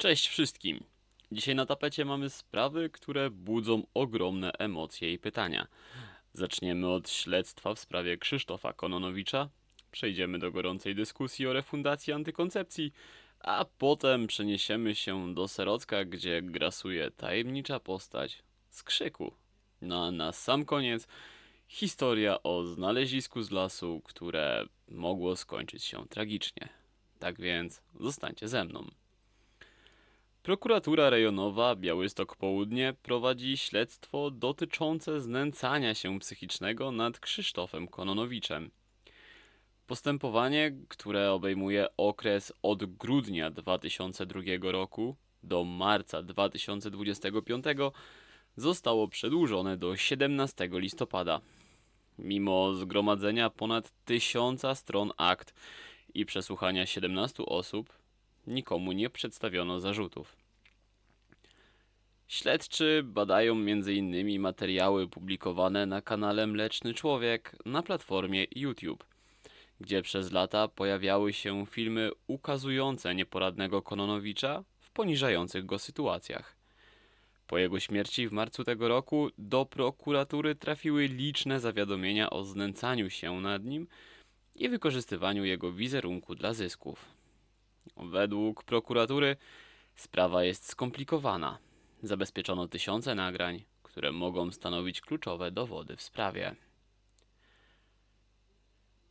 Cześć wszystkim! Dzisiaj na tapecie mamy sprawy, które budzą ogromne emocje i pytania. Zaczniemy od śledztwa w sprawie Krzysztofa Kononowicza, przejdziemy do gorącej dyskusji o refundacji antykoncepcji, a potem przeniesiemy się do Serocka, gdzie grasuje tajemnicza postać z krzyku. No a na sam koniec historia o znalezisku z lasu, które mogło skończyć się tragicznie. Tak więc zostańcie ze mną. Prokuratura rejonowa Białystok Południe prowadzi śledztwo dotyczące znęcania się psychicznego nad Krzysztofem Kononowiczem. Postępowanie, które obejmuje okres od grudnia 2002 roku do marca 2025, zostało przedłużone do 17 listopada. Mimo zgromadzenia ponad tysiąca stron akt i przesłuchania 17 osób, nikomu nie przedstawiono zarzutów. Śledczy badają m.in. materiały publikowane na kanale Mleczny Człowiek na platformie YouTube, gdzie przez lata pojawiały się filmy ukazujące nieporadnego Kononowicza w poniżających go sytuacjach. Po jego śmierci w marcu tego roku do prokuratury trafiły liczne zawiadomienia o znęcaniu się nad nim i wykorzystywaniu jego wizerunku dla zysków. Według prokuratury sprawa jest skomplikowana. Zabezpieczono tysiące nagrań, które mogą stanowić kluczowe dowody w sprawie.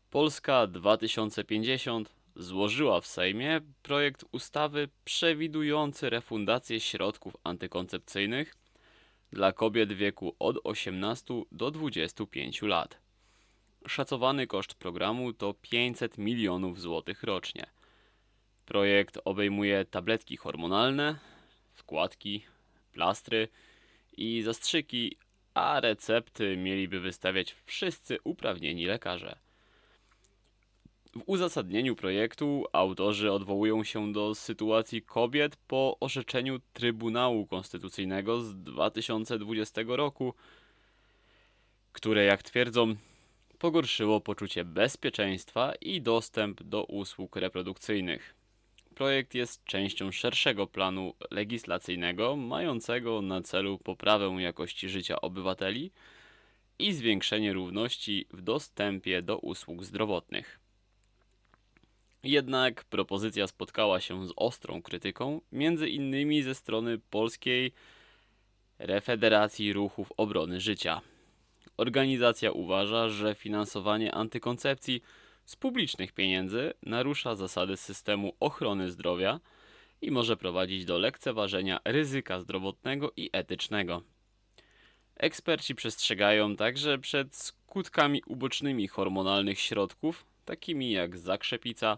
Polska 2050 złożyła w Sejmie projekt ustawy przewidujący refundację środków antykoncepcyjnych dla kobiet w wieku od 18 do 25 lat. Szacowany koszt programu to 500 milionów złotych rocznie. Projekt obejmuje tabletki hormonalne, wkładki, plastry i zastrzyki, a recepty mieliby wystawiać wszyscy uprawnieni lekarze. W uzasadnieniu projektu autorzy odwołują się do sytuacji kobiet po orzeczeniu Trybunału Konstytucyjnego z 2020 roku, które, jak twierdzą, pogorszyło poczucie bezpieczeństwa i dostęp do usług reprodukcyjnych. Projekt jest częścią szerszego planu legislacyjnego mającego na celu poprawę jakości życia obywateli i zwiększenie równości w dostępie do usług zdrowotnych. Jednak propozycja spotkała się z ostrą krytyką, między innymi ze strony Polskiej Refederacji Ruchów Obrony Życia. Organizacja uważa, że finansowanie antykoncepcji z publicznych pieniędzy narusza zasady systemu ochrony zdrowia i może prowadzić do lekceważenia ryzyka zdrowotnego i etycznego. Eksperci przestrzegają także przed skutkami ubocznymi hormonalnych środków, takimi jak zakrzepica,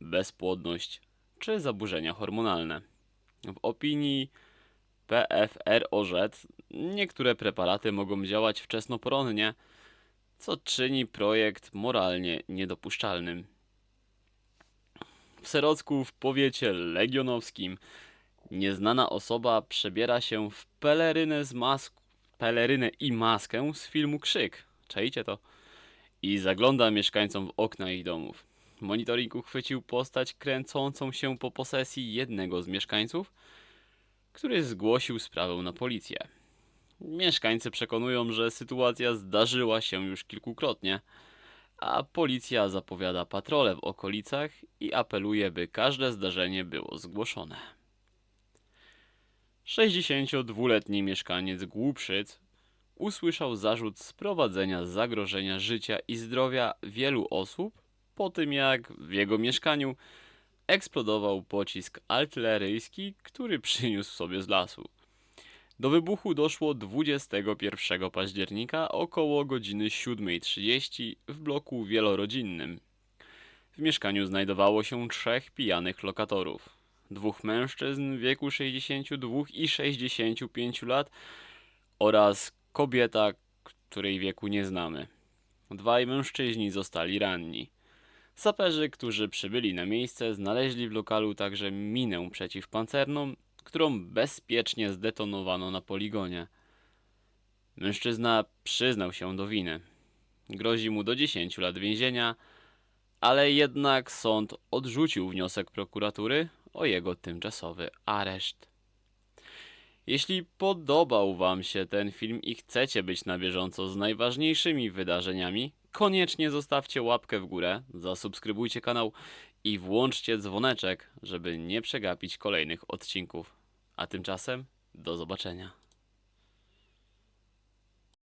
bezpłodność czy zaburzenia hormonalne. W opinii PFROZ niektóre preparaty mogą działać wczesnoporonnie, co czyni projekt moralnie niedopuszczalnym. W Serocku w powiecie legionowskim nieznana osoba przebiera się w pelerynę, z mask- pelerynę i maskę z filmu Krzyk. Czajcie to? I zagląda mieszkańcom w okna ich domów. Monitoring uchwycił postać kręcącą się po posesji jednego z mieszkańców, który zgłosił sprawę na policję. Mieszkańcy przekonują, że sytuacja zdarzyła się już kilkukrotnie, a policja zapowiada patrole w okolicach i apeluje, by każde zdarzenie było zgłoszone. 62-letni mieszkaniec Głupszyc usłyszał zarzut sprowadzenia zagrożenia życia i zdrowia wielu osób po tym, jak w jego mieszkaniu eksplodował pocisk artyleryjski, który przyniósł sobie z lasu. Do wybuchu doszło 21 października około godziny 7.30 w bloku wielorodzinnym. W mieszkaniu znajdowało się trzech pijanych lokatorów. Dwóch mężczyzn w wieku 62 i 65 lat oraz kobieta, której wieku nie znamy. Dwaj mężczyźni zostali ranni. Saperzy, którzy przybyli na miejsce, znaleźli w lokalu także minę przeciwpancerną, którą bezpiecznie zdetonowano na poligonie. Mężczyzna przyznał się do winy. Grozi mu do 10 lat więzienia, ale jednak sąd odrzucił wniosek prokuratury o jego tymczasowy areszt. Jeśli podobał Wam się ten film i chcecie być na bieżąco z najważniejszymi wydarzeniami, koniecznie zostawcie łapkę w górę, zasubskrybujcie kanał i włączcie dzwoneczek, żeby nie przegapić kolejnych odcinków. A tymczasem do zobaczenia.